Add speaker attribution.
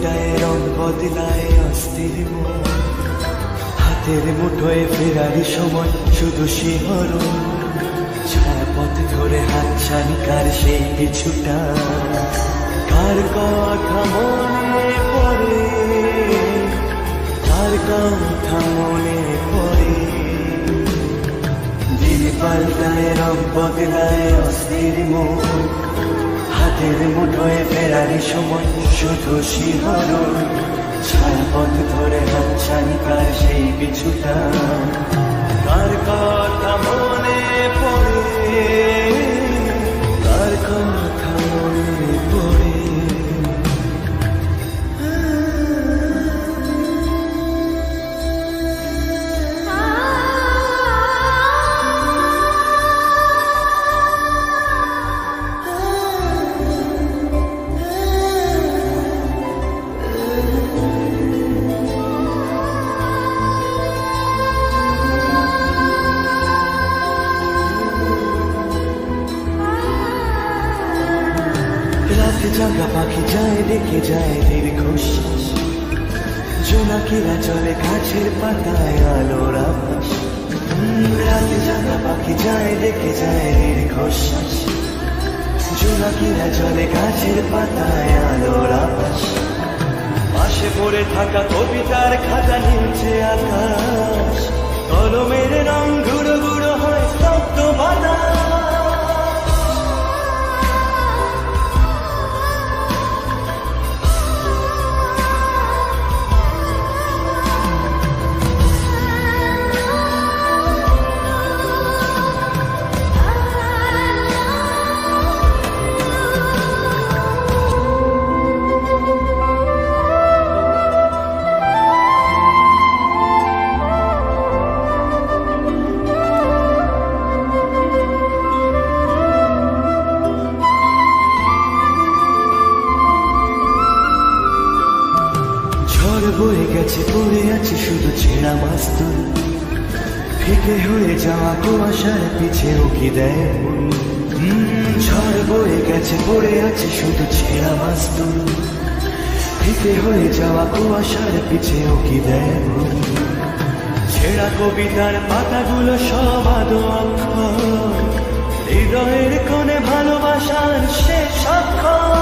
Speaker 1: পাল্টায় রং বদলায় অস্থির হাতের মুঠোয় ফেরার সময় শুধু শিহরণ। ছায়াপথ ধরে হাত ছানিকার সেই কিছুটা। কার কথা মনে পড়ে? কার কথা মনে পড়ে? দিন পাল্টায়, রং বদলায় অস্থির মন। হাতের মুঠোয় ফেরারি সময় শুধু শিহরণ ছায়াপথ ধরে হাত ছানিকার সেই কিছুটা। রাতে জাগা, পাখি যায়, দেখে যায় দীর্ঘশ্বাস জোনাকিরা চলে গাছের পাতায় আলোর আভাস। রাতে জাগা, পাখি যায়, দেখে যায় দীর্ঘশ্বাস জোনাকিরা চলে গাছের পাতায় আলোর পাশে পড়ে থাকা কবিতার খাতা নিচে আকাশ। কলমের রং গুঁড়ো ঝড় বয়ে গেছে, পড়ে আছে শুধু ছেঁড়া মাস্তুল। ফিকে হয়ে যাওয়া কুয়াশার পিছে উকি দেয় ঝড় বয়ে গেছে, পড়ে আছে শুধু ছেঁড়া মাস্তুল। ফিকে হয়ে যাওয়া কুয়াশার পিছে উকি দেয়। ছেঁড়া কবিতার পাতাগুলো সব আদো হৃদয়ের কোণে ভালোবাসার শেষ অক্ষর।